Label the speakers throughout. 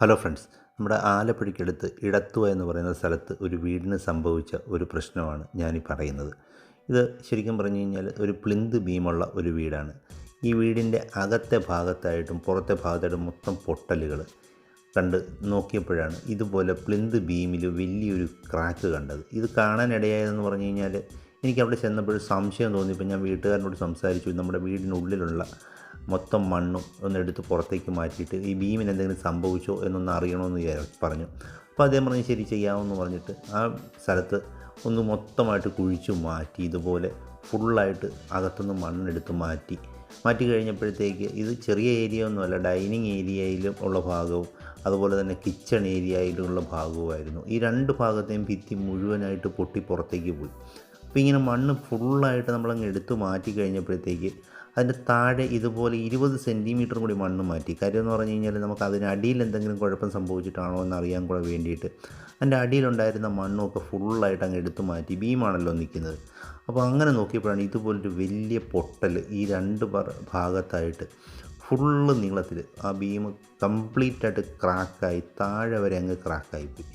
Speaker 1: Hello friends നമ്മുടെ ആലപ്പുഴയ്ക്കടുത്ത് ഇടത്തുവ എന്ന് പറയുന്ന സ്ഥലത്ത് ഒരു വീടിന് സംഭവിച്ച ഒരു പ്രശ്നമാണ് ഞാനീ പറയുന്നത്. ഇത് ശരിക്കും പറഞ്ഞു കഴിഞ്ഞാൽ ഒരു പ്ലിന്ത് ബീമുള്ള ഒരു വീടാണ്. ഈ വീടിന്റെ അകത്തെ ഭാഗത്തായിട്ടും പുറത്തെ ഭാഗത്തായിട്ടും മൊത്തം പൊട്ടലുകൾ കണ്ട് നോക്കിയപ്പോഴാണ് ഇതുപോലെ പ്ലിന്ത് ബീമിൽ വലിയൊരു ക്രാക്ക് കണ്ടത്. ഇത് കാണാനിടയായതെന്ന് പറഞ്ഞു കഴിഞ്ഞാൽ എനിക്ക് അവിടെ ചെന്നപ്പോൾ സംശയം തോന്നിയപ്പോൾ ഞാൻ വീട്ടുകാരനോട് സംസാരിച്ചു. നമ്മുടെ വീടിനുള്ളിലുള്ള മൊത്തം മണ്ണും ഒന്നെടുത്ത് പുറത്തേക്ക് മാറ്റിയിട്ട് ഈ ഭീമിന് എന്തെങ്കിലും സംഭവിച്ചോ എന്നൊന്ന് അറിയണമെന്ന് പറഞ്ഞു. അപ്പോൾ അദ്ദേഹം പറഞ്ഞു ശരി ചെയ്യാമെന്ന് പറഞ്ഞിട്ട് ആ സ്ഥലത്ത് ഒന്ന് മൊത്തമായിട്ട് കുഴിച്ചു മാറ്റി ഇതുപോലെ ഫുള്ളായിട്ട് അകത്തുനിന്ന് മണ്ണെടുത്ത് മാറ്റി. മാറ്റി കഴിഞ്ഞപ്പോഴത്തേക്ക് ഇത് ചെറിയ ഏരിയ ഒന്നുമല്ല ഡൈനിങ് ഏരിയയിലും ഉള്ള ഭാഗവും അതുപോലെ തന്നെ കിച്ചൺ ഏരിയയിലുള്ള ഭാഗവുമായിരുന്നു. ഈ രണ്ട് ഭാഗത്തെയും ഭിത്തി മുഴുവനായിട്ട് പൊട്ടി പുറത്തേക്ക് പോയി. അപ്പോൾ ഇങ്ങനെ മണ്ണ് ഫുള്ളായിട്ട് നമ്മളങ്ങ് എടുത്തു മാറ്റി കഴിഞ്ഞപ്പോഴത്തേക്ക് അതിന്റെ താഴെ ഇതുപോലെ ഇരുപത് സെന്റിമീറ്റർ കൂടി മണ്ണ് മാറ്റി. കാര്യം എന്ന് പറഞ്ഞു കഴിഞ്ഞാൽ നമുക്ക് അതിന് അടിയിൽ എന്തെങ്കിലും കുഴപ്പം സംഭവിച്ചിട്ടാണോ എന്ന് അറിയാൻ കൂടെ വേണ്ടിയിട്ട് അതിന്റെ അടിയിലുണ്ടായിരുന്ന മണ്ണൊക്കെ ഫുള്ളായിട്ട് അങ്ങ് എടുത്തു മാറ്റി ബീമാണല്ലോ നിൽക്കുന്നത്. അപ്പോൾ അങ്ങനെ നോക്കിയപ്പോഴാണ് ഇതുപോലൊരു വലിയ പൊട്ടൽ ഈ രണ്ട് ഭാഗത്തായിട്ട് ഫുള്ള് നീളത്തിൽ ആ ബീം കംപ്ലീറ്റായിട്ട് ക്രാക്കായി താഴെ വരെ അങ്ങ് ക്രാക്കായിപ്പോയി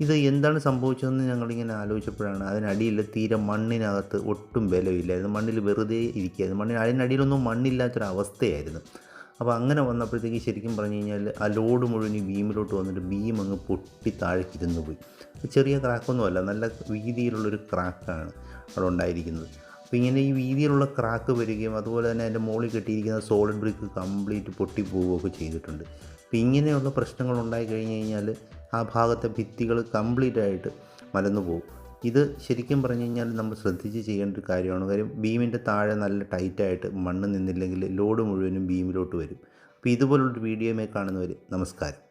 Speaker 1: ഇത് എന്താണ് സംഭവിച്ചതെന്ന് ഞങ്ങളിങ്ങനെ ആലോചിച്ചപ്പോഴാണ്. അതിനടിയിൽ തീരെ മണ്ണിനകത്ത് ഒട്ടും ബലമില്ലായിരുന്നു മണ്ണിൽ വെറുതെ ഇരിക്കുകയായിരുന്നു മണ്ണിന് അതിനടിയിലൊന്നും മണ്ണില്ലാത്തൊരവസ്ഥയായിരുന്നു. അപ്പോൾ അങ്ങനെ വന്നപ്പോഴത്തേക്ക് ശരിക്കും പറഞ്ഞു കഴിഞ്ഞാൽ ആ ലോഡ് മുഴുവൻ ബീമിലോട്ട് വന്നിട്ട് ബീം അങ്ങ് പൊട്ടി താഴേക്കിരുന്ന് പോയി. ചെറിയ ക്രാക്കൊന്നുമല്ല നല്ല വീതിയിലുള്ളൊരു ക്രാക്കാണ് അവിടെ ഉണ്ടായിരിക്കുന്നത്. അപ്പോൾ ഇങ്ങനെ ഈ വീതിയിലുള്ള ക്രാക്ക് വരികയും അതുപോലെ തന്നെ അതിന്റെ മുകളിൽ കെട്ടിയിരിക്കുന്ന സോളിഡ് ബ്രിക്ക് കംപ്ലീറ്റ് പൊട്ടിപ്പോവുകയൊക്കെ ചെയ്തിട്ടുണ്ട്. അപ്പോൾ ഇങ്ങനെയുള്ള പ്രശ്നങ്ങൾ ഉണ്ടായി കഴിഞ്ഞ് കഴിഞ്ഞാൽ ആ ഭാഗത്തെ ഭിത്തികൾ കംപ്ലീറ്റ് ആയിട്ട് മലന്നു പോകും. ഇത് ശരിക്കും പറഞ്ഞു കഴിഞ്ഞാൽ നമ്മൾ ശ്രദ്ധിച്ച് ചെയ്യേണ്ട ഒരു കാര്യമാണ്. കാര്യം ബീമിന്റെ താഴെ നല്ല ടൈറ്റായിട്ട് മണ്ണ് നിന്നില്ലെങ്കിൽ ലോഡ് മുഴുവനും ബീമിലോട്ട് വരും. അപ്പോൾ ഇതുപോലുള്ളൊരു വീഡിയോമേ കാണുന്നവർ നമസ്കാരം.